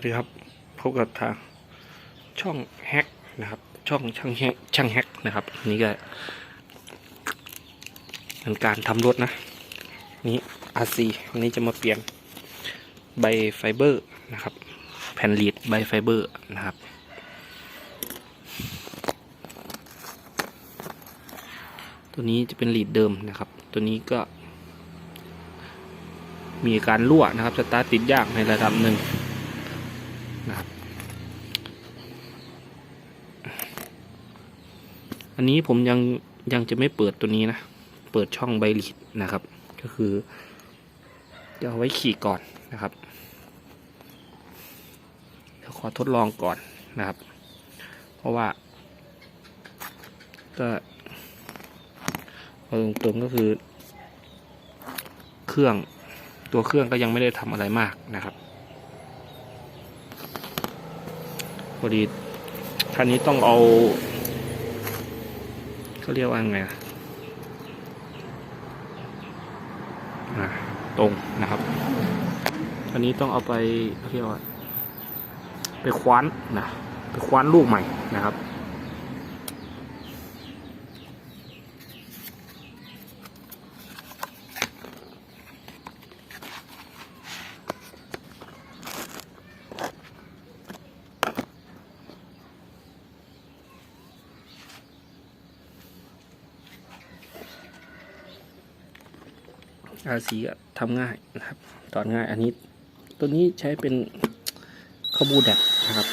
วัสดีครับพบกับทางช่องแฮกนะครับ ช่องช่างแฮกช่างแฮกนะครับ นี่ก็เป็นการทำรถนะ นี่ RC อันนี้จะมาเปลี่ยนใบไฟเบอร์นะครับ แผ่นลีดใบไฟเบอร์นะครับ ตัวนี้จะเป็นลีดเดิมนะครับ ตัวนี้ก็ มีการรั่วนะครับสตาร์ทติดยากในระดับหนึ่ง นะครับ อันนี้ผมยังยังจะไม่เปิดตัวนี้นะ เปิดช่องใบลีดนะครับ ก็คือจะเอาไว้ขี่ก่อนนะครับเดี๋ยวขอทดลองก่อนนะครับ เพราะว่า ก็เอาตรงๆก็คือ เครื่องตัวเครื่องก็ยังไม่ได้ทำอะไรมากนะครับ พอดีท่านนี้ต้องเอาเขาเรียกว่าไงอะอ่าตรงนะครับอันนี้ต้องเอาไปเขาเรียกว่า ไปคว้านนะไปคว้านลูกใหม่นะครับ อาสีก็ทำง่ายนะครับตอนง่ายอันนี้ ตัวนี้ใช้เป็นขบูแดดนะครับ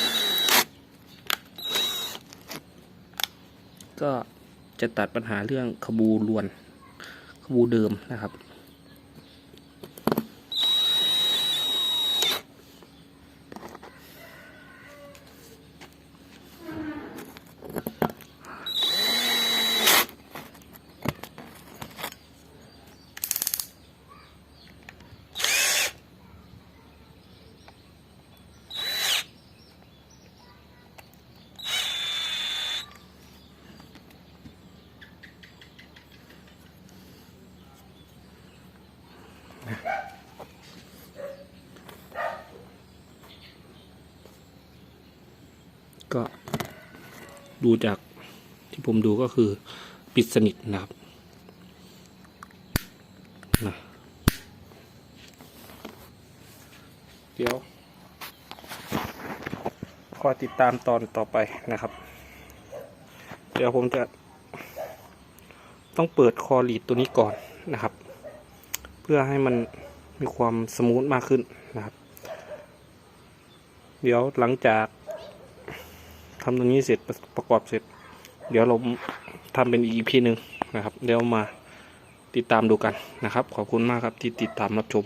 ก็จะตัดปัญหาเรื่องขบูลวน ขบูเดิมนะครับ ก็ดูจากที่ผมดูก็คือปิดสนิทนะครับนะเดี๋ยวคอยติดตามตอนต่อไปนะครับ เดี๋ยวผมจะต้องเปิดคอลีดตัวนี้ก่อนนะครับ เพื่อให้มันมีความสมูทมากขึ้นนะครับ เดี๋ยวหลังจากทำตรงนี้เสร็จประประกอบเสร็จ เดี๋ยวเราทำเป็นอีพีหนึ่งนะครับ เดี๋ยวมาติดตามดูกันนะครับ ขอบคุณมากครับที่ติดตามรับชม